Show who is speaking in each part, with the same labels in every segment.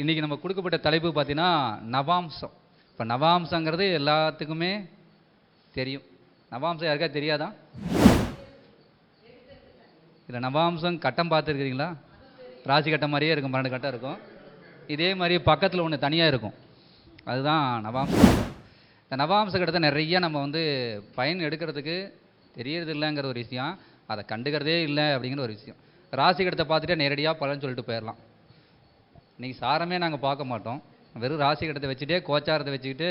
Speaker 1: இன்றைக்கி நம்ம கொடுக்கப்பட்ட தலைப்பு பார்த்தீங்கன்னா நவாம்சம். இப்போ நவாம்சங்கிறது எல்லாத்துக்குமே தெரியும். நவாம்சம் யாருக்கா தெரியாதா? இல்லை நவாம்சம் கட்டம் பார்த்துருக்கிறீங்களா? ராசி கட்டம் மாதிரியே இருக்கும் பன்னெண்டு கட்டம் இருக்கும். இதே மாதிரி பக்கத்தில் ஒன்று தனியாக இருக்கும். அதுதான் நவாம்சம். இந்த நவாம்ச கட்டத்தை நிறைய நம்ம வந்து பயன் எடுக்கிறதுக்கு தெரியறது இல்லைங்கிற ஒரு விஷயம். அதை கண்டுக்கிறதே இல்லை அப்படிங்கிற ஒரு விஷயம். ராசி கட்டத்தை பார்த்துட்டு நேரடியாக பலன் சொல்லிட்டு போயிடலாம். இன்றைக்கி சாரமே நாங்கள் பார்க்க மாட்டோம். வெறும் ராசி கட்டத்தை வச்சுட்டே கோச்சாரத்தை வச்சுக்கிட்டு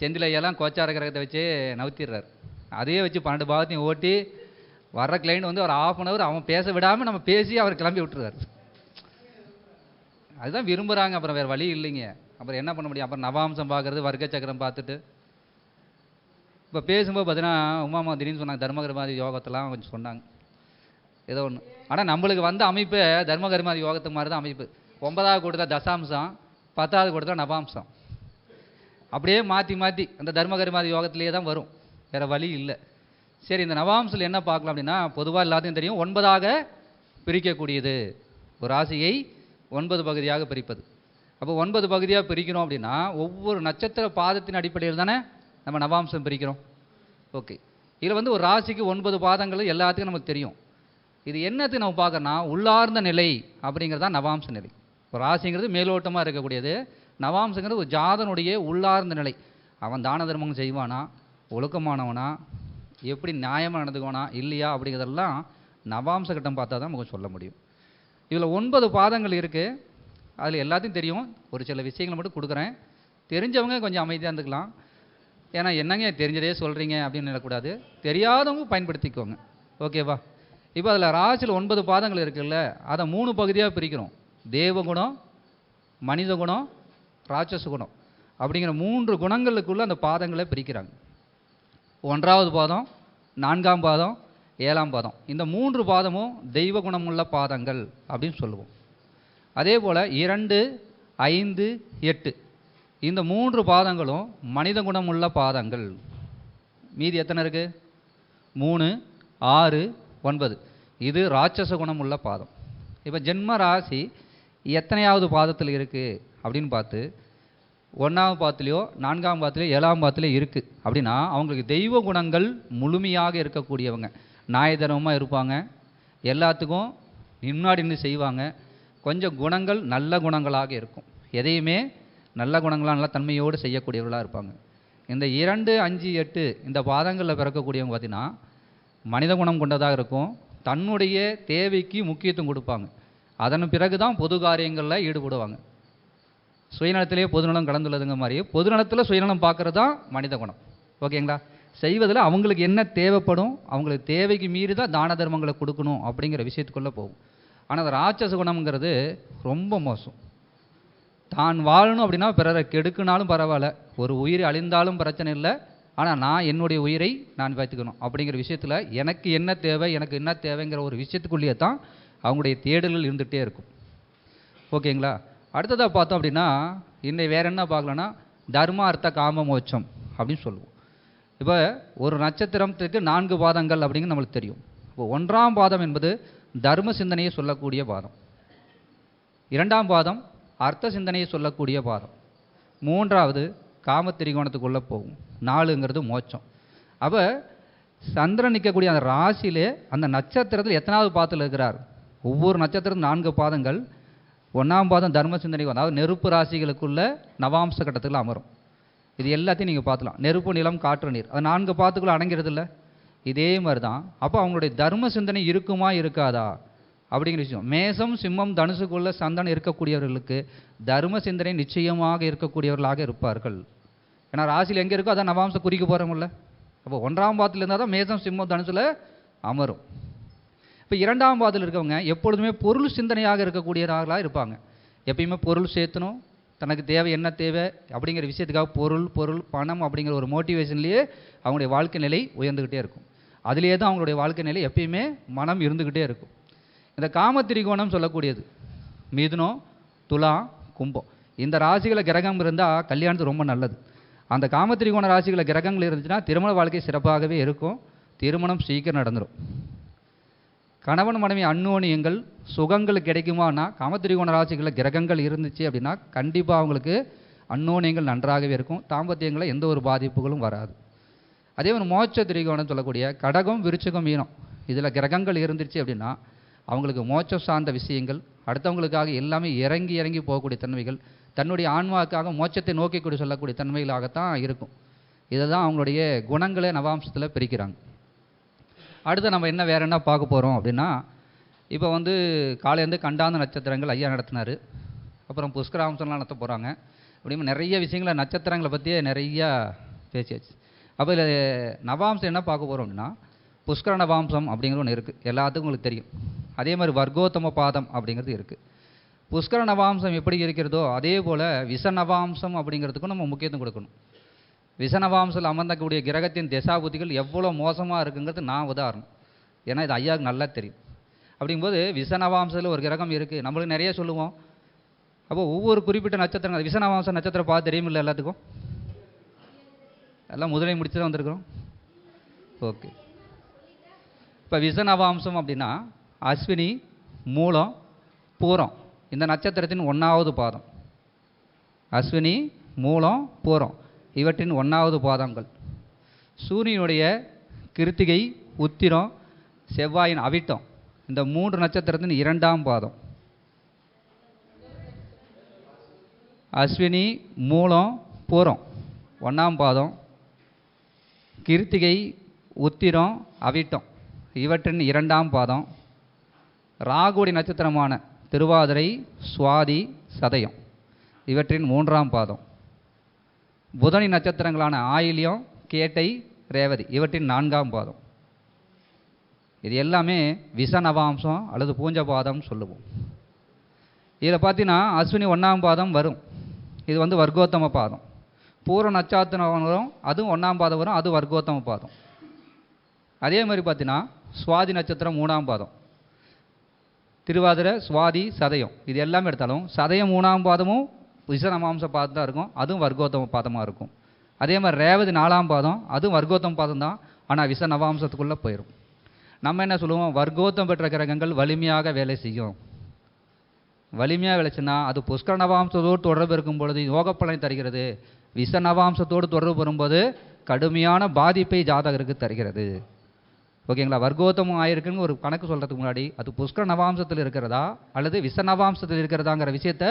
Speaker 1: செந்திலையெல்லாம் கோச்சார கிரகத்தை வச்சு நவுத்திடுறாரு. அதையே வச்சு பன்னெண்டு பாகத்தையும் ஓட்டி வர்ற கிளைண்ட் வந்து ஒரு ஆஃப் அன் ஹவர் அவன் பேச விடாமல் நம்ம பேசி அவர் கிளம்பி விட்டுருவார். அதுதான் விரும்புகிறாங்க அப்புறம் வேறு வழி இல்லைங்க. அப்புறம் என்ன பண்ண முடியும்? அப்புறம் நவாம்சம் பார்க்குறது வர்க்க சக்கரம் பார்த்துட்டு. இப்போ பேசும்போது பார்த்தீங்கன்னா உமாமா திடீர்னு சொன்னாங்க தர்மகர்மாதி யோகத்தெல்லாம் கொஞ்சம் சொன்னாங்க. ஏதோ ஒன்று ஆனால் நம்மளுக்கு வந்த அமைப்பு தர்மகர்மாதி யோகத்துக்கு மாதிரி தான் அமைப்பு. ஒன்பதாவது கொடுத்தா தசாம்சம் பத்தாவது கொடுத்தா நவாம்சம். அப்படியே மாற்றி மாற்றி அந்த தர்மகரிமாதி யோகத்திலேயே தான் வரும். வேறு வழி இல்லை. சரி இந்த நவாம்சில் என்ன பார்க்கலாம் அப்படின்னா பொதுவாக எல்லாத்தையும் தெரியும் ஒன்பதாக பிரிக்கக்கூடியது. ஒரு ராசியை ஒன்பது பகுதியாக பிரிப்பது. அப்போ ஒன்பது பகுதியாக பிரிக்கிறோம் அப்படின்னா ஒவ்வொரு நட்சத்திர பாதத்தின் அடிப்படையில் தானே நம்ம நவாம்சம் பிரிக்கிறோம். ஓகே. இதில் வந்து ஒரு ராசிக்கு ஒன்பது பாதங்கள் எல்லாத்துக்கும் நமக்கு தெரியும். இது என்னத்துக்கு நம்ம பார்க்கறோன்னா உள்ளார்ந்த நிலை அப்படிங்கிறது தான் நவாம்ச நிலை. இப்போ ராசிங்கிறது மேலோட்டமாக இருக்கக்கூடியது. நவாம்சங்கிறது ஒரு ஜாதனுடைய உள்ளார்ந்த நிலை. அவன் தான தர்மம் செய்வானா? ஒழுக்கமானவனா? எப்படி நியாயமாக நடந்துக்குவானா? இல்லையா? அப்படிங்கிறதெல்லாம் நவாம்ச கட்டம் பார்த்தா தான் நமக்கு சொல்ல முடியும். இதில் ஒன்பது பாதங்கள் இருக்குது அதில் எல்லாத்தையும் தெரியும். ஒரு சில விஷயங்களை மட்டும் கொடுக்குறேன். தெரிஞ்சவங்க கொஞ்சம் அமைதியாக இருந்துக்கலாம். ஏன்னா என்னங்க தெரிஞ்சதே சொல்கிறீங்க அப்படின்னு நினைக்கூடாது தெரியாதவங்க பயன்படுத்திக்கோங்க. ஓகேவா? இப்போ அதில் ராசியில் ஒன்பது பாதங்கள் இருக்குல்ல அதை மூணு பகுதியாக பிரிக்கிறோம். தேவகுணம் மனித குணம் ராட்சச குணம் அப்படிங்கிற மூன்று குணங்களுக்குள்ள அந்த பாதங்களை பிரிக்கிறாங்க. ஒன்றாவது பாதம் நான்காம் பாதம் ஏழாம் பாதம். இந்த மூன்று பாதமும் தெய்வ குணமுள்ள பாதங்கள் அப்படின்னு சொல்லுவோம். அதே போல் இரண்டு ஐந்து எட்டு. இந்த மூன்று பாதங்களும் மனித குணமுள்ள பாதங்கள். மீதி எத்தனை இருக்குது மூணு ஆறு ஒன்பது. இது ராட்சச குணமுள்ள பாதம். இப்போ ஜென்ம ராசி எத்தனையாவது பாதத்தில் இருக்குது அப்படின்னு பார்த்து ஒன்றாம் பாதத்துலையோ நான்காம் பாதத்துலையோ ஏழாம் பாதத்துலையோ இருக்குது அப்படின்னா அவங்களுக்கு தெய்வ குணங்கள் முழுமையாக இருக்கக்கூடியவங்க. நாயதனமாக இருப்பாங்க. எல்லாத்துக்கும் முன்னாடி நின்று செய்வாங்க. கொஞ்சம் குணங்கள் நல்ல குணங்களாக இருக்கும். எதையுமே நல்ல குணங்களாக நல்ல தன்மையோடு செய்யக்கூடியவர்களாக இருப்பாங்க. இந்த இரண்டு அஞ்சு எட்டு இந்த பாதங்களில் பிறக்கக்கூடியவங்க பார்த்தீங்கன்னா மனித குணம் கொண்டதாக இருக்கும். தன்னுடைய தேவைக்கு முக்கியத்துவம் கொடுப்பாங்க. அதன் பிறகு தான் பொது காரியங்களில் ஈடுபடுவாங்க. சுயநலத்திலேயே பொதுநலம் கலந்துள்ளதுங்க மாதிரி பொதுநலத்தில் சுயநலம் பார்க்குறது தான் மனித குணம். ஓகேங்களா? செய்வதில் அவங்களுக்கு என்ன தேவைப்படும் அவங்களுக்கு தேவைக்கு மீறி தான் தான தர்மங்களை கொடுக்கணும் அப்படிங்கிற விஷயத்துக்குள்ளே போகும். ஆனால் அது ராட்சச குணம்ங்கிறது ரொம்ப மோசம். தான் வாழணும் அப்படின்னா பிறரை கெடுக்குனாலும் பரவாயில்ல ஒரு உயிர் அழிந்தாலும் பிரச்சனை இல்லை ஆனால் நான் என்னுடைய உயிரை நான் பார்த்துக்கணும் அப்படிங்கிற விஷயத்தில் எனக்கு என்ன தேவை எனக்கு என்ன தேவைங்கிற ஒரு விஷயத்துக்குள்ளேயே தான் அவங்களுடைய தேடல்கள் இருந்துகிட்டே இருக்கும். ஓகேங்களா? அடுத்ததாக பார்த்தோம் அப்படின்னா இன்னை வேற என்ன பார்க்கலன்னா தர்ம அர்த்த காம மோட்சம் அப்படின்னு சொல்லுவோம். இப்போ ஒரு நட்சத்திரத்துக்கு நான்கு பாதங்கள் அப்படிங்கிறது நம்மளுக்கு தெரியும். இப்போ ஒன்றாம் பாதம் என்பது தர்ம சிந்தனையை சொல்லக்கூடிய பாதம். இரண்டாம் பாதம் அர்த்த சிந்தனையை சொல்லக்கூடிய பாதம். மூன்றாவது காம திரிகோணத்துக்குள்ளே போகும். நாலுங்கிறது மோட்சம். அப்போ சந்திரன் நிற்கக்கூடிய அந்த ராசியிலே அந்த நட்சத்திரத்தில் எத்தனாவது பாதத்தில் இருக்கிறார்? ஒவ்வொரு நட்சத்திரம் நான்கு பாதங்கள். ஒன்றாம் பாதம் தர்ம சிந்தனை அதாவது நெருப்பு ராசிகளுக்குள்ள நவாம்ச கட்டத்தில் அமரும். இது எல்லாத்தையும் நீங்கள் பார்த்துலாம் நெருப்பு நிலம் காற்று நீர். அது நான்கு பாத்துக்குள்ள அடங்கிறது இல்லை இதே மாதிரி தான் அப்போ அவங்களுடைய தர்ம சிந்தனை இருக்குமா இருக்காதா? அப்படிங்கிற விஷயம். மேசம் சிம்மம் தனுசுக்குள்ளே சந்தனம் இருக்கக்கூடியவர்களுக்கு தர்ம சிந்தனை நிச்சயமாக இருக்கக்கூடியவர்களாக இருப்பார்கள். ஏன்னா ராசியில் எங்கே இருக்கோ அதான் நவாம்சம் குறிக்க போகிறோம்ல அப்போ ஒன்றாம் பாதத்தில் இருந்தால் தான் மேசம் சிம்மம் தனுசில் அமரும். இப்போ இரண்டாம் பாதத்தில் இருக்கவங்க எப்பொழுதுமே பொருள் சிந்தனையாக இருக்கக்கூடியவர்களாக இருப்பாங்க. எப்பயுமே பொருள் சேர்த்தணும் தனக்கு தேவை என்ன தேவை அப்படிங்கிற விஷயத்துக்காக பொருள் பொருள் பணம் அப்படிங்கிற ஒரு மோட்டிவேஷன்லேயே அவங்களுடைய வாழ்க்கை நிலை உயர்ந்துக்கிட்டே இருக்கும். அதிலேயே தான் அவங்களுடைய வாழ்க்கை நிலை எப்பயுமே மனம் இருந்துக்கிட்டே இருக்கும். இந்த காம திரிகோணம் சொல்லக்கூடியது. மிதுனம் துலா கும்பம். இந்த ராசிகளை கிரகம் இருந்தால் கல்யாணத்து ரொம்ப நல்லது. அந்த காம திரிகோண ராசிகளை கிரகங்கள் இருந்துச்சுன்னா திருமண வாழ்க்கை சிறப்பாகவே இருக்கும். திருமணம் சீக்கிரம் நடந்துடும் கணவன் மனைவி அந்யோன்யங்கள் சுகங்கள் கிடைக்குமானா? காமத்திரிகோண ராசிகளில் கிரகங்கள் இருந்துச்சு அப்படின்னா கண்டிப்பாக அவங்களுக்கு அந்யோன்யங்கள் நன்றாகவே இருக்கும். தாம்பத்தியங்களில் எந்த ஒரு பாதிப்புகளும் வராது. அதே மாதிரி மோட்ச திரிகோணம் சொல்லக்கூடிய கடகம் விருச்சகம் மீனம். இதில் கிரகங்கள் இருந்துச்சு அப்படின்னா அவங்களுக்கு மோட்சம் சார்ந்த விஷயங்கள் அடுத்தவங்களுக்காக எல்லாமே இறங்கி இறங்கி போகக்கூடிய தன்மைகள் தன்னுடைய ஆன்மாவுக்காக மோட்சத்தை நோக்கி கூட சொல்லக்கூடிய தன்மைகளாகத்தான் இருக்கும். இதை தான் அவங்களுடைய குணங்களை நவாம்சத்தில் பிரிக்கிறாங்க. அடுத்து நம்ம என்ன வேறு என்ன பார்க்க போகிறோம் அப்படின்னா இப்போ வந்து காலையிலேருந்து கண்டாந்த நட்சத்திரங்கள் ஐயா நடத்தினார். அப்புறம் புஷ்கராம்சம்லாம் நடத்த போகிறாங்க அப்படிமா நிறைய விஷயங்களை நட்சத்திரங்களை பற்றியே நிறையா பேசியாச்சு. அப்போ இதில் நவாம்சம் என்ன பார்க்க போகிறோம் அப்படின்னா புஷ்கர நவாம்சம் அப்படிங்கிற ஒன்று இருக்குது எல்லாத்துக்கும் உங்களுக்கு தெரியும். அதே மாதிரி வர்க்கோத்தம பாதம் அப்படிங்கிறது இருக்குது புஷ்கர நவாம்சம் எப்படி இருக்கிறதோ அதே போல் விஷ நவாம்சம் அப்படிங்கிறதுக்கும் நம்ம முக்கியத்துவம் கொடுக்கணும். விசனவாம்சில் அமர்ந்தக்கூடிய கிரகத்தின் திசாபுத்திகள் எவ்வளோ மோசமாக இருக்குங்கிறது நான் உதாரணம். ஏன்னா இது ஐயாவுக்கு நல்லா தெரியும். அப்படிங்கும்போது விசனவாம்சில் ஒரு கிரகம் இருக்குது நம்மளுக்கு நிறைய சொல்லுவோம். அப்போ ஒவ்வொரு குறிப்பிட்ட நட்சத்திரம் விசனவாம்ச நட்சத்திரம் பார்த்து தெரியுமில்ல எல்லாத்துக்கும்? எல்லாம் முதலை முடிச்சு தான் வந்திருக்கிறோம். ஓகே. இப்போ விசனவாம்சம் அப்படின்னா அஸ்வினி மூலம் பூரம். இந்த நட்சத்திரத்தின் ஒன்றாவது பாதம். அஸ்வினி மூலம் பூரம். இவற்றின் ஒன்றாவது பாதங்கள். சூரியனுடைய கிருத்திகை உத்திரம் செவ்வாயின் அவிட்டம். இந்த மூன்று நட்சத்திரத்தின் இரண்டாம் பாதம். அஸ்வினி மூலம் பூரம். ஒன்றாம் பாதம். கிருத்திகை உத்திரம் அவிட்டம். இவற்றின் இரண்டாம் பாதம். ராகுடி நட்சத்திரமான திருவாதிரை சுவாதி சதயம். இவற்றின் மூன்றாம் பாதம். புதனி நட்சத்திரங்களான ஆயில்யம் கேட்டை ரேவதி இவற்றின் நான்காம் பாதம். இது எல்லாமே விசநவாம்சம் அல்லது பூஞ்ச பாதம் சொல்லுவோம். இதில் பார்த்தீங்கன்னா அஸ்வினி ஒன்றாம் பாதம் வரும். இது வந்து வர்க்கோத்தம பாதம். பூர நட்சத்திரம் வரும் அதுவும் ஒன்றாம் பாதம் வரும் அது வர்க்கோத்தம பாதம். அதே மாதிரி பார்த்தீங்கன்னா சுவாதி நட்சத்திரம் மூணாம் பாதம். திருவாதிரை சுவாதி சதயம். இது எல்லாமே எடுத்தாலும் சதயம் மூணாம் பாதமும் விசனமாம்ச பாதம் தான் இருக்கும் அதுவும் வர்க்கோத்தம பாதமாக இருக்கும். அதே மாதிரி ரேவதி நாலாம் பாதம் அதுவும் வர்க்கோத்தம பாதம் தான் ஆனால் விச நவாம்சத்துக்குள்ளே போயிடும் நம்ம என்ன சொல்லுவோம்? வர்க்கோத்தம் பெற்ற கிரகங்கள் வலிமையாக வேலை செய்யும். வலிமையாக விளைச்சுன்னா அது புஷ்கர நவாம்சத்தோடு தொடர்பு இருக்கும் பொழுது யோக பலனை தருகிறது. விச நவாம்சத்தோடு தொடர்பு வரும்போது கடுமையான பாதிப்பை ஜாதகருக்கு தருகிறது. ஓகேங்களா? வர்க்கோத்தமம் ஆயிருக்குன்னு ஒரு கணக்கு சொல்கிறதுக்கு முன்னாடி அது புஷ்கர நவாம்சத்தில் இருக்கிறதா அல்லது விச நவாம்சத்தில் இருக்கிறதாங்கிற விஷயத்த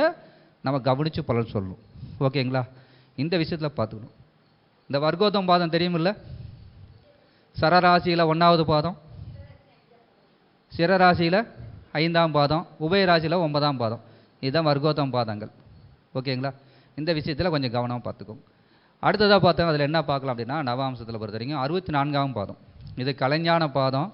Speaker 1: நம்ம கவனித்து பலன் சொல்லணும். ஓகேங்களா? இந்த விஷயத்தில் பார்த்துக்கணும். இந்த வர்க்கோத்தம் பாதம் தெரியுமில்ல? சரராசியில் ஒன்றாவது பாதம் சிரராசியில் ஐந்தாம் பாதம் உபயராசியில் ஒன்பதாம் பாதம். இதுதான் வர்க்கோத்தம் பாதங்கள். ஓகேங்களா? இந்த விஷயத்தில் கொஞ்சம் கவனமாக பார்த்துக்கோங்க. அடுத்ததாக பார்த்தோம் அதில் என்ன பார்க்கலாம் அப்படின்னா நவாம்சத்தில் பொறுத்த வரைக்கும் அறுபத்தி நான்காம் பாதம். இது கலைஞான பாதம்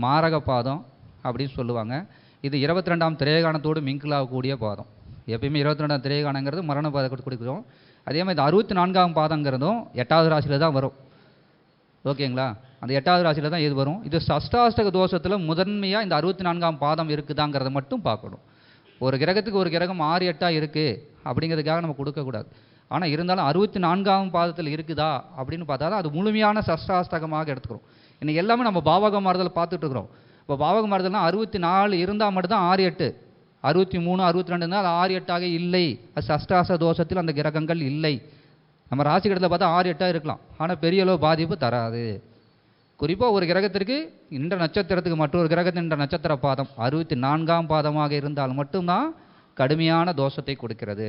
Speaker 1: மாரக பாதம் அப்படின்னு சொல்லுவாங்க. இது இருபத்தி ரெண்டாம் திரையகானத்தோடு மிங்கிலாகக்கூடிய பாதம். எப்பயுமே இருபத்தி ரெண்டாம் திரேகானங்கிறது மரண பாதை கொடுக்குறோம். அதே மாதிரி இந்த அறுபத்தி நான்காம் பாதங்கிறதும் எட்டாவது ராசியில் தான் வரும். ஓகேங்களா? அந்த எட்டாவது ராசியில் தான் இது வரும்? இது சஷ்டாஷ்டக தோஷத்தில் முதன்மையாக இந்த அறுபத்தி நான்காம் பாதம் இருக்குதாங்கிறத மட்டும் பார்க்கணும். ஒரு கிரகத்துக்கு ஒரு கிரகம் ஆறு எட்டாக இருக்குது அப்படிங்கிறதுக்காக நம்ம கொடுக்கக்கூடாது ஆனால் இருந்தாலும் அறுபத்தி நான்காம் பாதத்தில் இருக்குதா அப்படின்னு பார்த்தா தான் அது முழுமையான சஷ்டாஷ்டகமாக எடுத்துக்கிறோம். இன்னைக்கு எல்லாமே நம்ம பாவக மாறுதல் பார்த்துட்டு இருக்கிறோம். இப்போ பாவக மாறுதல்னால் அறுபத்தி நாலு இருந்தால் மட்டும்தான் ஆறு எட்டு. அறுபத்தி மூணு அறுபத்தி ரெண்டு அது ஆறு எட்டாக இல்லை. அது சஷ்டாச தோஷத்தில் அந்த கிரகங்கள் இல்லை. நம்ம ராசி கடத்தில் பார்த்தா ஆறு எட்டாக இருக்கலாம். ஆனால் பெரிய அளவு பாதிப்பு தராது. குறிப்பாக ஒரு கிரகத்திற்கு இந்த நட்சத்திரத்துக்கு மற்றொரு கிரகத்தின் இந்த நட்சத்திர பாதம் அறுபத்தி நான்காம் பாதமாக இருந்தால் மட்டும்தான் கடுமையான தோஷத்தை கொடுக்கிறது.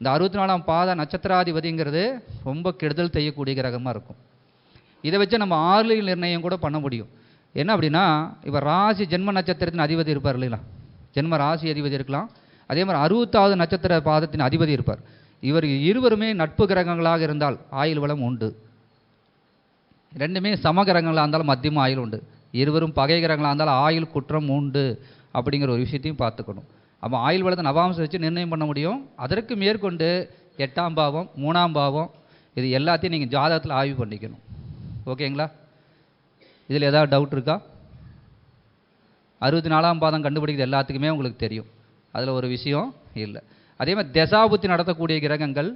Speaker 1: இந்த அறுபத்தி நாலாம் பாத நட்சத்திராதிபதிங்கிறது ரொம்ப கெடுதல் செய்யக்கூடிய கிரகமாக இருக்கும். இதை வச்சு நம்ம ஆறுலையில் நிர்ணயம் கூட பண்ண முடியும். என்ன அப்படின்னா இப்போ ராசி ஜென்ம நட்சத்திரத்தின் அதிபதி இருப்பார் இல்லைங்களா? ஜென்ம ராசி அதிபதி இருக்கலாம். அதே மாதிரி அறுபத்தாவது நட்சத்திர பாதத்தின் அதிபதி இருப்பார். இவர் இருவருமே நட்பு கிரகங்களாக இருந்தால் ஆயுள் வளம் உண்டு. ரெண்டுமே சம கிரகங்களாக இருந்தாலும் மத்தியம ஆயுள் உண்டு. இருவரும் பகை கிரகங்களாக இருந்தாலும் ஆயுள் குற்றம் உண்டு அப்படிங்கிற ஒரு விஷயத்தையும் பார்த்துக்கணும். அப்போ ஆயுள் வளத்தை நவாம்சம் வச்சு நிர்ணயம் பண்ண முடியும். அதற்கு மேற்கொண்டு எட்டாம் பாவம் மூணாம் பாவம் இது எல்லாத்தையும் நீங்கள் ஜாதகத்தில் ஆய்வு பண்ணிக்கணும். ஓகேங்களா? இதில் ஏதாவது டவுட் இருக்கா? அறுபத்தி நாலாம் பாதம் கண்டுபிடிக்கிறது எல்லாத்துக்குமே உங்களுக்கு தெரியும். அதில் ஒரு விஷயம் இல்லை. அதே மாதிரி தசாபுத்தி நடத்தக்கூடிய கிரகங்கள்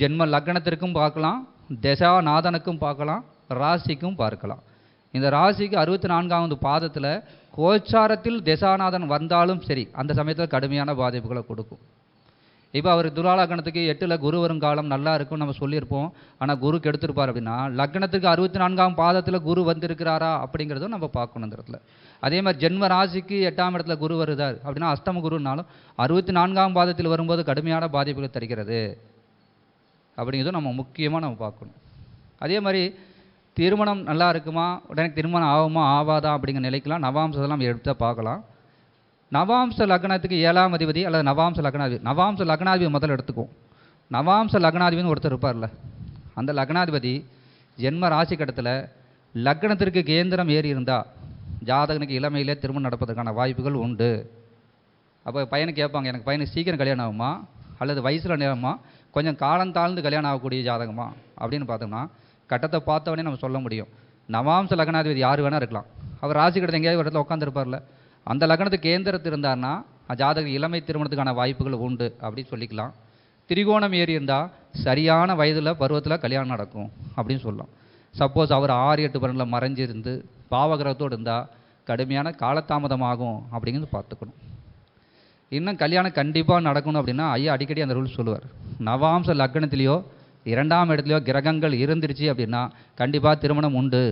Speaker 1: ஜென்ம லக்னத்திற்கும் பார்க்கலாம் தசாநாதனுக்கும் பார்க்கலாம் ராசிக்கும் பார்க்கலாம். இந்த ராசிக்கு அறுபத்தி நான்காவது பாதத்தில் கோச்சாரத்தில் தசாநாதன் வந்தாலும் சரி அந்த சமயத்தில் கடுமையான பாதிப்புகளை கொடுக்கும். இப்போ அவர் துலாலா லக்னத்துக்கு எட்டில் குரு வரும் காலம் நல்லா இருக்கும்னு நம்ம சொல்லியிருப்போம். ஆனால் குரு கெடுத்திருப்பார் அப்படின்னா லக்னத்துக்கு அறுபத்தி நான்காம் பாதத்தில் குரு வந்திருக்கிறாரா அப்படிங்கிறதும் நம்ம பார்க்கணும் இந்த இடத்துல. அதே மாதிரி ஜென்ம ராசிக்கு எட்டாம் இடத்துல குரு வருதார் அப்படின்னா அஷ்டம குருனாலும் அறுபத்தி நான்காம் பாதத்தில் வரும்போது கடுமையான பாதிப்புகள் தருகிறது அப்படிங்கிறதும் நம்ம முக்கியமாக நம்ம பார்க்கணும். அதே மாதிரி திருமணம் நல்லா இருக்குமா? உடனே திருமணம் ஆகுமா? ஆவாதா அப்படிங்கிற நிலைக்கெல்லாம் நவாம்சத்தெல்லாம் நம்ம எடுத்து பார்க்கலாம். நவாம்ச லக்னத்துக்கு ஏழாம் அதிபதி அல்லது நவாம்ச லக்னாதிபதி நவாம்ச லக்னாதிபதி முதல்ல எடுத்துக்குவோம் நவாம்ச லக்னாதிபதினு ஒருத்தர் இருப்பார்ல. அந்த லக்னாதிபதி ஜென்ம ராசி கட்டத்தில் லக்னத்திற்கு கேந்திரம் ஏறி இருந்தால் ஜாதகனுக்கு இளமையிலே திருமணம் நடப்பதற்கான வாய்ப்புகள் உண்டு. அப்போ பையனை கேட்பாங்க எனக்கு பையனுக்கு சீக்கிரம் கல்யாணம் ஆகுமா? அல்லது வயசில் நேரமா? கொஞ்சம் காலம் தாழ்ந்து கல்யாணம் ஆகக்கூடிய ஜாதகமா? அப்படின்னு பார்த்தோம்னா கட்டத்தை பார்த்தவொடனே நம்ம சொல்ல முடியும். நவாம்ச லக்னாதிபதி யார் வேணால் இருக்கலாம். அவர் ராசி கட்டத்தை எங்கேயாவது ஒரு இடத்துல உட்காந்துருப்பார்ல அந்த லக்னத்துக்கு கேந்திரத்து இருந்தார்னா ஜாதக இளமை திருமணத்துக்கான வாய்ப்புகள் உண்டு அப்படின்னு சொல்லிக்கலாம். திரிகோணம் ஏறி இருந்தால் சரியான வயதில் பருவத்தில் கல்யாணம் நடக்கும் அப்படின்னு சொல்லலாம். சப்போஸ் அவர் ஆறு எட்டு பன்னெண்டில் மறைஞ்சிருந்து பாவகிரகத்தோடு இருந்தால் கடுமையான காலதாமதமாகும் அப்படிங்கிறது பார்த்துக்கணும். இன்னும் கல்யாணம் கண்டிப்பாக நடக்கணும் அப்படின்னா ஐயா அடிக்கடி அந்த ரூல் சொல்லுவார். நவாம்ச லக்னத்திலேயோ இரண்டாம் இடத்துலையோ கிரகங்கள் இருந்துருச்சு அப்படின்னா கண்டிப்பாக திருமணம் உண்டு.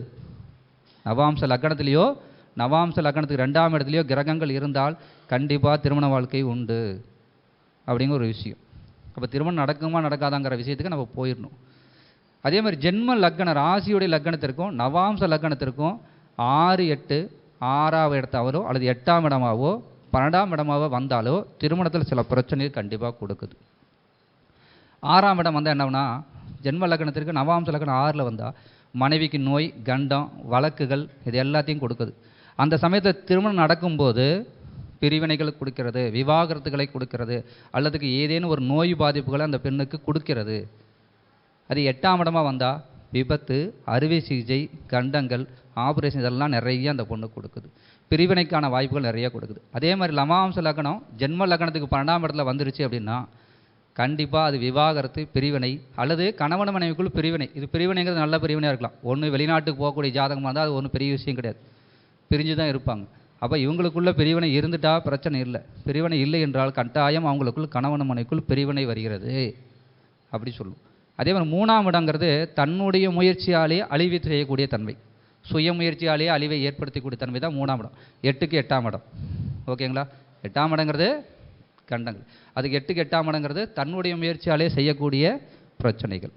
Speaker 1: நவாம்ச லக்னத்திலேயோ நவாம்ச லக்னத்துக்கு ரெண்டாம் இடத்துலையோ கிரகங்கள் இருந்தால் கண்டிப்பாக திருமண வாழ்க்கை உண்டு. அப்படிங்கிற ஒரு விஷயம். அப்போ திருமணம் நடக்குமா நடக்காதாங்கிற விஷயத்துக்கு நம்ம போயிடணும். அதே மாதிரி ஜென்ம லக்ன ராசியுடைய லக்னத்திற்கும் நவாம்ச லக்னத்திற்கும் ஆறு எட்டு ஆறாவது இடத்தாவோ அல்லது எட்டாம் இடமாவோ பன்னெண்டாம் இடமாவோ வந்தாலோ திருமணத்தில் சில பிரச்சனைகள் கண்டிப்பாக கொடுக்குது. ஆறாம் இடம் வந்தால் என்னன்னா ஜென்ம லக்னத்திற்கு நவாம்ச லக்னம் ஆறில் வந்தால் மனைவிக்கு நோய் கண்டம் வழக்குகள் இது எல்லாத்தையும் கொடுக்குது. அந்த சமயத்தில் திருமணம் நடக்கும்போது பிரிவினைகளை கொடுக்கிறது விவாகரத்துகளை கொடுக்கிறது அல்லதுக்கு ஏதேனும் ஒரு நோய் பாதிப்புகளை அந்த பெண்ணுக்கு கொடுக்கிறது. அது எட்டாம் இடமாக வந்தால் விபத்து அறுவை சிகிச்சை கண்டங்கள் ஆப்ரேஷன் இதெல்லாம் நிறைய அந்த பொண்ணு கொடுக்குது. பிரிவினைக்கான வாய்ப்புகள் நிறைய கொடுக்குது. அதே மாதிரி லமாம்ச லக்னம் ஜென்ம லக்னத்துக்கு பன்னெண்டாம் இடத்துல வந்துருச்சு அப்படின்னா கண்டிப்பாக அது விவாகரத்து பிரிவினை அல்லது கணவன் மனைவிக்குள் பிரிவினை. இது பிரிவினைங்கிறது நல்ல பிரிவினையாக இருக்கலாம். ஒன்று வெளிநாட்டுக்கு போகக்கூடிய ஜாதகமாக இருந்தால் அது ஒன்றும் பெரிய விஷயம் கிடையாது. பிரிஞ்சு தான் இருப்பாங்க. அப்போ இவங்களுக்குள்ளே பிரிவினை இருந்துட்டா பிரச்சனை இல்லை. பிரிவினை இல்லை என்றால் கட்டாயம் அவங்களுக்குள் கணவன் மனைக்குள் பிரிவினை வருகிறது. அப்படி சொல்லும். அதே மாதிரி மூணாம் இடங்கிறது தன்னுடைய முயற்சியாலே அழிவு செய்யக்கூடிய தன்மை. சுய முயற்சியாலேயே அழிவை ஏற்படுத்தக்கூடிய தன்மை தான் மூணாம் இடம். எட்டுக்கு எட்டாம் இடம். ஓகேங்களா எட்டாம் இடங்கிறது கண்டங்கள். அதுக்கு எட்டுக்கு எட்டாம் இடங்கிறது தன்னுடைய முயற்சியாலே செய்யக்கூடிய பிரச்சனைகள்.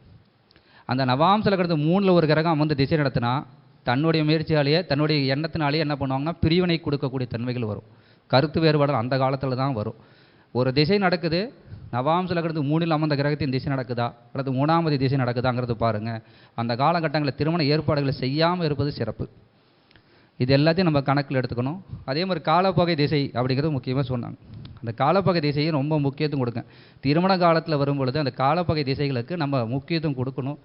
Speaker 1: அந்த நவாம்ச மூணில் ஒரு கிரகம் வந்து திசை நடத்தினா தன்னுடைய முயற்சியாலேயே தன்னுடைய எண்ணத்தினாலேயே என்ன பண்ணுவாங்கன்னா பிரிவினை கொடுக்கக்கூடிய தன்மைகள் வரும். கருத்து வேறுபாடு அந்த காலத்தில் தான் வரும். ஒரு திசை நடக்குது நவாம்சில் கிடந்து மூணில் அமர்ந்த கிரகத்தின் திசை நடக்குதா? அல்லது மூணாமது திசை நடக்குதாங்கிறது பாருங்கள் அந்த காலகட்டங்களில் திருமண ஏற்பாடுகளை செய்யாமல் இருப்பது சிறப்பு. இது எல்லாத்தையும் நம்ம கணக்கில் எடுத்துக்கணும். அதே மாதிரி காலப்பகை திசை அப்படிங்கிறது முக்கியமாக சொன்னாங்க. அந்த காலப்பகை திசையை ரொம்ப முக்கியத்துவம் கொடுங்க. திருமண காலத்தில் வரும்பொழுது அந்த காலப்பகை திசைகளுக்கு நம்ம முக்கியத்துவம் கொடுக்கணும்.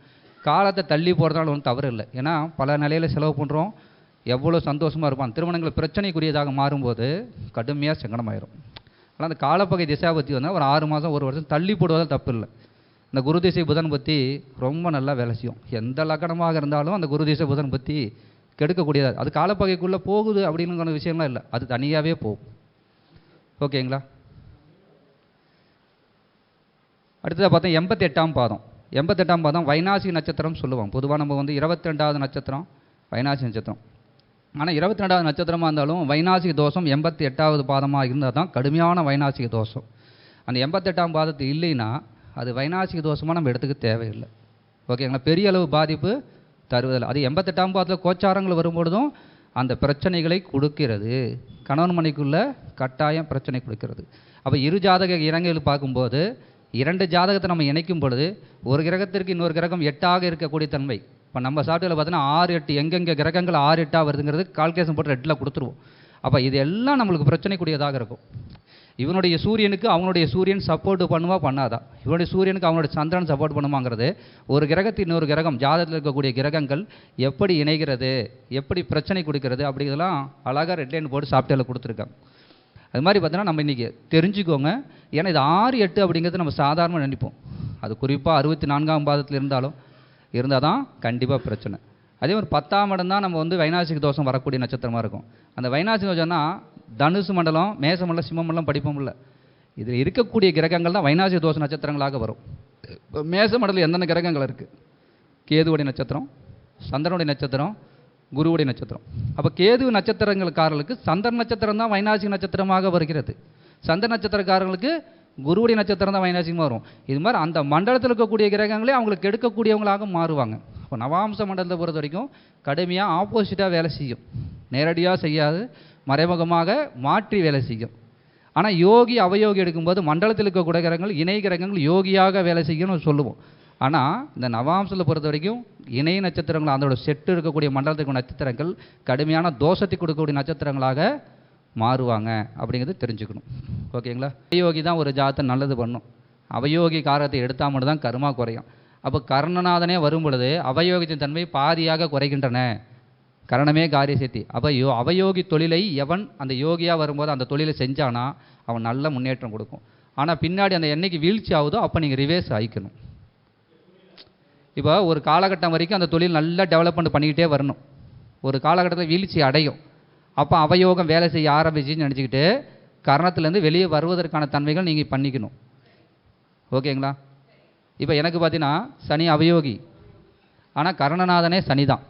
Speaker 1: காலத்தை தள்ளி போகிறதுனால ஒன்றும் தவறு இல்லை. ஏன்னா பல நிலையில் செலவு பண்ணுறோம் எவ்வளோ சந்தோஷமாக இருப்பான் திருமணங்கள் பிரச்சனைக்குரியதாக மாறும்போது கடுமையாக சங்கடமாயிரும். ஆனால் அந்த காலப்பகை திசை பற்றி வந்தால் ஒரு ஆறு மாதம் ஒரு வருஷம் தள்ளி போடுவதால் தப்பு இல்லை. இந்த குரு திசை புதன் பற்றி ரொம்ப நல்லா வேலை செய்யும். எந்த லக்கணமாக இருந்தாலும் அந்த குரு திசை புதன் பற்றி கெடுக்கக்கூடியது அது காலப்பகைக்குள்ளே போகுது அப்படிங்கிற விஷயம்லாம் இல்லை. அது தனியாகவே போகும். ஓகேங்களா? அடுத்ததாக பார்த்தா எண்பத்தெட்டாம் பாதம். எண்பத்தெட்டாம் பாதம் வைனாசி நட்சத்திரம் சொல்லுவோம் பொதுவாக நம்ம வந்து இருபத்தி ரெண்டாவது நட்சத்திரம் வைனாசி நட்சத்திரம். ஆனால் இருபத்தி ரெண்டாவது நட்சத்திரமாக இருந்தாலும் வைனாசிக தோஷம் எண்பத்தி எட்டாவது பாதமாக இருந்தால் தான் கடுமையான வைனாசிக தோஷம். அந்த எண்பத்தெட்டாம் பாதத்து இல்லைன்னா அது வைனாசிக தோஷமாக நம்ம எடுத்துக்க தேவையில்லை. ஓகேங்களா பெரிய அளவு பாதிப்பு தருவதில்லை. அது எண்பத்தெட்டாம் பாதத்தில் கோச்சாரங்கள் வரும்பொழுதும் அந்த பிரச்சனைகளை கொடுக்கிறது. கணவன் மனைக்குள்ளே கட்டாயம் பிரச்சனை கொடுக்கிறது. அப்போ இரு ஜாதக இறங்கைகள் பார்க்கும்போது இரண்டு ஜாதகத்தை நம்ம இணைக்கும் பொழுது ஒரு கிரகத்திற்கு இன்னொரு கிரகம் எட்டாக இருக்கக்கூடிய தன்மை. இப்போ நம்ம சாஃப்ட்வேரில் பார்த்தீங்கன்னா ஆறு எட்டு எங்கெங்கே கிரகங்கள் ஆறு எட்டாக வருதுங்கிறது கால்குலேஷன் போட்டு ரெட்டில் கொடுத்துருவோம். அப்போ இது எல்லாம் நம்மளுக்கு பிரச்சனைக்குரியதாக இருக்கும். இவனுடைய சூரியனுக்கு அவனுடைய சூரியன் சப்போர்ட் பண்ணுவா பண்ணாதா? இவனுடைய சூரியனுக்கு அவனுடைய சந்திரன் சப்போர்ட் பண்ணுமாங்கிறது ஒரு கிரகத்து இன்னொரு கிரகம் ஜாதகத்தில் இருக்கக்கூடிய கிரகங்கள் எப்படி இணைகிறது எப்படி பிரச்சனை கொடுக்கிறது அப்படிங்கிறதெல்லாம் அழகாக ரெட்லைன் போட்டு சாப்பிட்டேல கொடுத்துருக்காங்க. அது மாதிரி பார்த்தோன்னா நம்ம இன்றைக்கி தெரிஞ்சுக்கோங்க. ஏன்னா இது ஆறு எட்டு அப்படிங்கிறது நம்ம சாதாரணமாக நினைப்போம். அது குறிப்பாக அறுபத்தி நான்காம் பாதத்தில் இருந்தாலும் இருந்தால் தான் கண்டிப்பாக பிரச்சனை. அதே மாதிரி பத்தாம் இடம் தான் நம்ம வந்து வைநாசிக தோஷம் வரக்கூடிய நட்சத்திரமாக இருக்கும். அந்த வைநாசிக தோஷம்னா தனுசு மண்டலம் மேச மண்டலம் சிம்ம மண்டலம் படிப்போம் இல்லை. இதில் இருக்கக்கூடிய கிரகங்கள் தான் வைநாசிக தோஷ நட்சத்திரங்களாக வரும். இப்போ மேச மண்டலம் எந்தெந்த கிரகங்கள் இருக்குது கேதுவுடைய நட்சத்திரம் சந்திரனுடைய நட்சத்திரம் குருவுடைய நட்சத்திரம். அப்போ கேது நட்சத்திரங்களுக்காரர்களுக்கு சந்திர நட்சத்திரம் தான் வைநாசிக நட்சத்திரமாக வருகிறது. சந்திர நட்சத்திரக்காரங்களுக்கு குருவுடைய நட்சத்திரம் தான் வைநாசிகமாக வரும். இது மாதிரி அந்த மண்டலத்தில் இருக்கக்கூடிய கிரகங்களே அவங்களுக்கு எடுக்கக்கூடியவங்களாக மாறுவாங்க. இப்போ நவாம்ச மண்டலத்தை பொறுத்த வரைக்கும் கடுமையாக ஆப்போசிட்டாக வேலை செய்யும். நேரடியாக செய்யாது மறைமுகமாக மாற்றி வேலை செய்யும். ஆனால் யோகி அவயோகி எடுக்கும்போது மண்டலத்தில் இருக்கக்கூடிய கிரகங்கள் இணை கிரகங்கள் யோகியாக வேலை செய்யணும்னு சொல்லுவோம். ஆனால் இந்த நவாம்சத்தில் பொறுத்த வரைக்கும் இணை நட்சத்திரங்கள் அதோட செட்டு இருக்கக்கூடிய மண்டலத்துக்கு நட்சத்திரங்கள் கடுமையான தோஷத்தை கொடுக்கக்கூடிய நட்சத்திரங்களாக மாறுவாங்க அப்படிங்கிறது தெரிஞ்சுக்கணும். ஓகேங்களா? அவயோகி தான் ஒரு ஜாதத்தை நல்லது பண்ணும். அவயோகி காரத்தை எடுத்தால் மட்டும் தான் குறையும். அப்போ கர்ணநாதனே வரும் பொழுது அவயோகத்தின் தன்மை பாதியாக குறைகின்றன. கரணமே காரிய சேர்த்தி அப்போ யோ அவயோகி தொழிலை எவன் அந்த யோகியாக வரும்போது அந்த தொழிலை செஞ்சானா அவன் நல்ல முன்னேற்றம் கொடுக்கும். ஆனால் பின்னாடி அந்த என்னைக்கு வீழ்ச்சி ஆகுதோ அப்போ நீங்கள் ரிவேர்ஸ் ஆயிக்கணும். இப்போ ஒரு காலகட்டம் வரைக்கும் அந்த தொழில் நல்லா டெவலப்மெண்ட் பண்ணிக்கிட்டே வரணும். ஒரு காலகட்டத்தில் வீழ்ச்சி அடையும். அப்போ அவயோகம் வேலை செய்ய ஆரம்பிச்சுன்னு நினச்சிக்கிட்டு கரணத்துலேருந்து வெளியே வருவதற்கான தன்மைகள் நீங்கள் பண்ணிக்கணும். ஓகேங்களா? இப்போ எனக்கு பார்த்தீங்கன்னா சனி அவயோகி. ஆனால் கர்ணநாதனே சனி தான்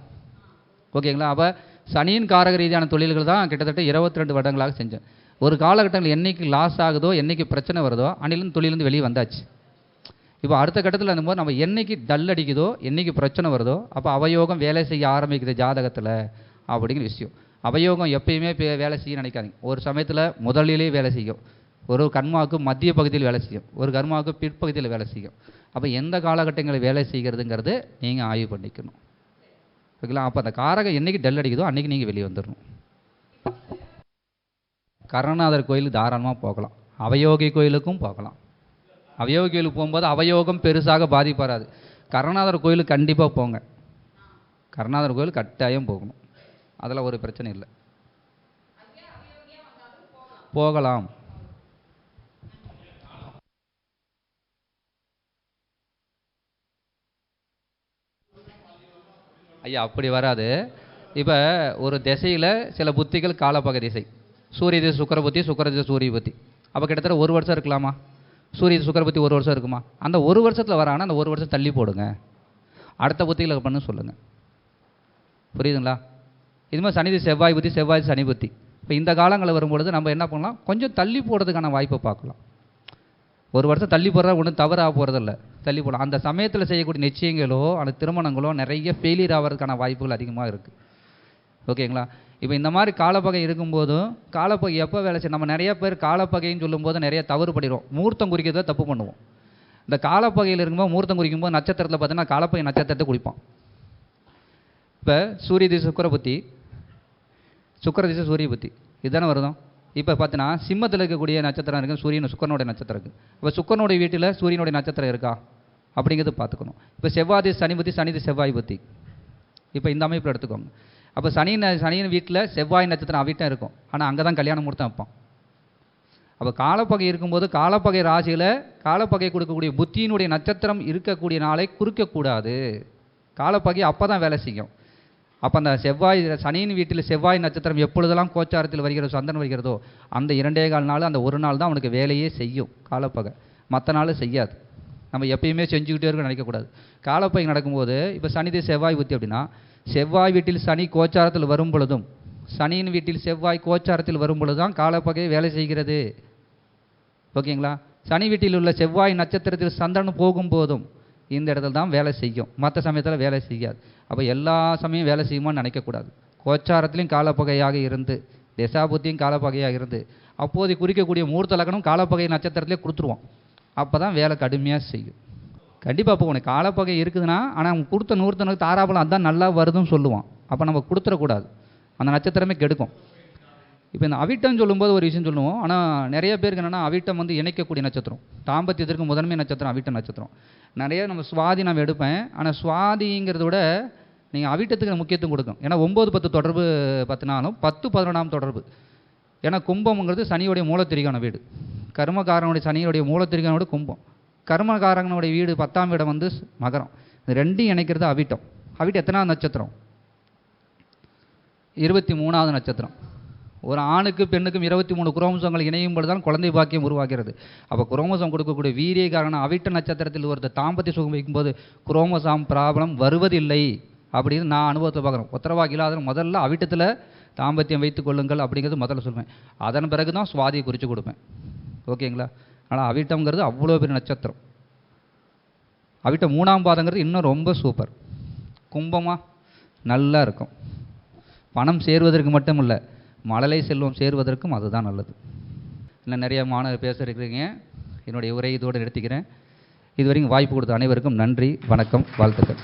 Speaker 1: ஓகேங்களா? அப்போ சனியின் காரக ரீதியான தொழில்கள் தான் கிட்டத்தட்ட இருபத்தி ரெண்டு வருடங்களாக செஞ்சேன். ஒரு காலகட்டங்கள் என்றைக்கு லாஸ் ஆகுதோ என்னைக்கு பிரச்சனை வருதோ அன்னிலேருந்து தொழிலேருந்து வெளியே வந்தாச்சு. இப்போ அடுத்த கட்டத்தில் இருந்தபோது நம்ம என்றைக்கு டல் அடிக்குதோ என்றைக்கு பிரச்சனை வருதோ அப்போ அவயோகம் வேலை செய்ய ஆரம்பிக்குது ஜாதகத்தில் அப்படிங்கிற விஷயம். அவயோகம் எப்பயுமே வேலை செய்ய நினைக்காதீங்க. ஒரு சமயத்தில் முதலிலே வேலை செய்யும். ஒரு கர்மாவுக்கு மத்திய பகுதியில் வேலை செய்யும். ஒரு கர்மாவுக்கு பிற்பகுதியில் வேலை செய்யும். அப்போ எந்த காலகட்டங்களில் வேலை செய்கிறதுங்கிறது நீங்கள் ஆய்வு பண்ணிக்கணும். ஓகேங்களா? அப்போ அந்த காரகம் என்றைக்கு டல் அடிக்குதோ அன்னைக்கு நீங்கள் வெளியே வந்துடணும் கருணாதர் கோயிலுக்கு தாராளமாக போகலாம். அவயோகி கோயிலுக்கும் போகலாம். அவயோக கோயிலுக்கு போகும்போது அவயோகம் பெருசாக பாதிப்படாது கருணாதர் கோயிலுக்கு கண்டிப்பாக போங்க. கருணாதர் கோயில் கட்டாயம் போகணும். அதில் ஒரு பிரச்சனை இல்லை. போகலாம். ஐயா அப்படி வராது. இப்போ ஒரு திசையில் சில புத்திகள் காலப்பக திசை. சூரிய திசை சுக்கர புத்தி சுக்கர திசை சூரிய புத்தி. அப்போ கிட்டத்தட்ட ஒரு வருஷம் இருக்கலாமா? சூரிய திசை சுக்கர புத்தி ஒரு வருஷம் இருக்குமா? அந்த ஒரு வருஷத்தில் வரானா அந்த ஒரு வருஷம் தள்ளி போடுங்க. அடுத்த புத்திகளை பண்ண சொல்லுங்கள் புரியுதுங்களா? இது மாதிரி சனி செவ்வாய் புத்தி செவ்வாய் சனி புத்தி. இப்போ இந்த காலங்களில் வரும்பொழுது நம்ம என்ன பண்ணலாம்? கொஞ்சம் தள்ளி போடுறதுக்கான வாய்ப்பை பார்க்கலாம். ஒரு வருஷம் தள்ளி போடுறா ஒன்றும் தவறாக போகிறதில்ல தள்ளி போடலாம். அந்த சமயத்தில் செய்யக்கூடிய நிச்சயங்களோ அந்த திருமணங்களோ நிறைய ஃபெயிலியர் ஆகிறதுக்கான வாய்ப்புகள் அதிகமாக இருக்குது ஓகேங்களா? இப்போ இந்த மாதிரி காலப்பகை இருக்கும்போதும் காலப்பகை எப்போ வேலை செய்யும் நம்ம நிறைய பேர் காலப்பகைன்னு சொல்லும்போது நிறைய தவறு பண்ணிடுவோம் மூர்த்தம் குறிக்கிறத தப்பு பண்ணுவோம். இந்த காலப்பகையில் இருக்கும்போது மூர்த்தம் குறிக்கும்போது நட்சத்திரத்தில் பார்த்தீங்கன்னா காலப்பகை நட்சத்திரத்தை குடிப்போம் இப்போ சூரிய திசை சுக்கர புத்தி சுக்கர திசை சூரிய புத்தி இதுதானே வருதம்? இப்போ பார்த்தீங்கன்னா சிம்மத்தில் இருக்கக்கூடிய நட்சத்திரம் இருக்குது சூரியன் சுக்கரனுடைய நட்சத்திரம் இருக்குது இப்போ சுக்கரனுடைய வீட்டில் சூரியனுடைய நட்சத்திரம் இருக்கா? அப்படிங்கிறது பார்த்துக்கணும். இப்போ செவ்வாதி திசை சனி புத்தி செவ்வாய் புத்தி. இப்போ இந்த அமைப்பில் எடுத்துக்கோங்க. அப்போ சனி சனியின் வீட்டில் செவ்வாய் நட்சத்திரம் அவிட்டம் இருக்கும். ஆனால் அங்கே தான் கல்யாணம் முகூர்த்தம் வைப்பான். அப்போ காலப்பகை இருக்கும்போது காலப்பகை ராசியில் காலப்பகை கொடுக்கக்கூடிய புத்தியினுடைய நட்சத்திரம் இருக்கக்கூடிய நாளை குறுக்கக்கூடாது. காலப்பகை அப்போ தான் வேலை செய்யும். அப்போ அந்த செவ்வாய் சனியின் வீட்டில் செவ்வாய் நட்சத்திரம் எப்பொழுதெல்லாம் கோச்சாரத்தில் வருகிறதோ சந்திரன் வருகிறதோ அந்த இரண்டே கால் நாள் அந்த ஒரு நாள் தான் அவனுக்கு வேலையே செய்யும் காலப்பகை. மற்ற நாள் செய்யாது. நம்ம எப்பயுமே செஞ்சுக்கிட்டே இருக்கணும் நினைக்கக்கூடாது. காலப்பகை நடக்கும்போது இப்போ சனிதே செவ்வாய் புத்தி அப்படின்னா செவ்வாய் வீட்டில் சனி கோச்சாரத்தில் வரும் பொழுதும் சனியின் வீட்டில் செவ்வாய் கோச்சாரத்தில் வரும் பொழுது தான் காலப்பகை வேலை செய்கிறது. ஓகேங்களா? சனி வீட்டில் உள்ள செவ்வாய் நட்சத்திரத்தில் சந்திரன் போகும்போதும் இந்த இடத்துல தான் வேலை செய்யும். மற்ற சமயத்தில் வேலை செய்யாது. அப்போ எல்லா சமயம் வேலை செய்யுமான்னு நினைக்கக்கூடாது. கோச்சாரத்திலையும் காலப்பகையாக இருந்து திசாபுத்தியும் காலப்பகையாக இருந்து அப்போது குறிக்கக்கூடிய மூர்த்த லக்னம் காலப்பகை நட்சத்திரத்திலே கொடுத்துருவோம். அப்போ தான் வேலை கடுமையாக செய்யும். கண்டிப்பாக இப்போ உனக்கு காலப்பகை இருக்குதுன்னா ஆனால் அவன் கொடுத்த நூறுத்தனுக்கு தாராபலம் அதான் நல்லா வருதுன்னு சொல்லுவான். அப்போ நம்ம கொடுத்துடக்கூடாது. அந்த நட்சத்திரமே கெடுக்கும். இப்போ இந்த அவிட்டம் சொல்லும்போது ஒரு விஷயம் சொல்லுவோம். ஆனால் நிறைய பேருக்கு என்னென்னா அவிட்டம் வந்து இணைக்கக்கூடிய நட்சத்திரம். தாம்பத்தியத்திற்கு முதன்மை நட்சத்திரம் அவிட்ட நட்சத்திரம். நிறைய நம்ம சுவாதி நம்ம எடுப்பேன். ஆனால் சுவாதிங்கிறத விட நீங்கள் அவிட்டத்துக்கு முக்கியத்துவம் கொடுக்கும் ஏன்னா ஒம்பது பத்து தொடர்பு பத்துனாலும் பத்து பதினொன்றாம் தொடர்பு. ஏன்னா கும்பம்ங்கிறது சனியுடைய மூலத்திரிகான வீடு. கர்மக்காரனுடைய சனியுடைய மூலத்திரிகானோட கும்பம். கர்மகாரனுடைய வீடு பத்தாம் இடம் வந்து மகரம். இது ரெண்டையும் இணைக்கிறது அவிட்டம். அவிட்டம் எத்தனாவது நட்சத்திரம்? இருபத்தி மூணாவது நட்சத்திரம். ஒரு ஆணுக்கு பெண்ணுக்கும் இருபத்தி மூணு குரோமோசோங்கள் இணையும் பொழுது தான் குழந்தை பாக்கியம் உருவாகிறது. அப்போ குரோமோசோம் கொடுக்கக்கூடிய வீரிய காரணம் அவிட்ட நட்சத்திரத்தில் ஒருத்தர் தாம்பத்திய சுகம் வைக்கும்போது குரோமோசாம் ப்ராப்ளம் வருவதில்லை அப்படின்னு நான் அனுபவத்தை பார்க்குறேன் உத்தரவாக்கியில் இல்லாத முதல்ல அவிட்டத்தில் தாம்பத்தியம் வைத்துக் கொள்ளுங்கள் அப்படிங்கிறது முதல்ல சொல்லுவேன் அதன் பிறகு தான் சுவாதியை குறித்து கொடுப்பேன். ஓகேங்களா? ஆனால் அவிட்டம்ங்கிறது அவ்வளோ பெரிய நட்சத்திரம். அவிட்ட மூணாம் பாதங்கிறது இன்னும் ரொம்ப சூப்பர் கும்பமாக நல்லா இருக்கும். பணம் சேர்வதற்கு மட்டும் இல்லை மழலை செல்வம் சேர்வதற்கும் அதுதான் நல்லது. இன்னும் நிறைய மாணவர் பேச இருக்கிறீங்க என்னுடைய உரை இதோடு நிறுத்திக்கிறேன். இதுவரைக்கும் வாய்ப்பு கொடுத்த அனைவருக்கும் நன்றி வணக்கம் வாழ்த்துக்கள்.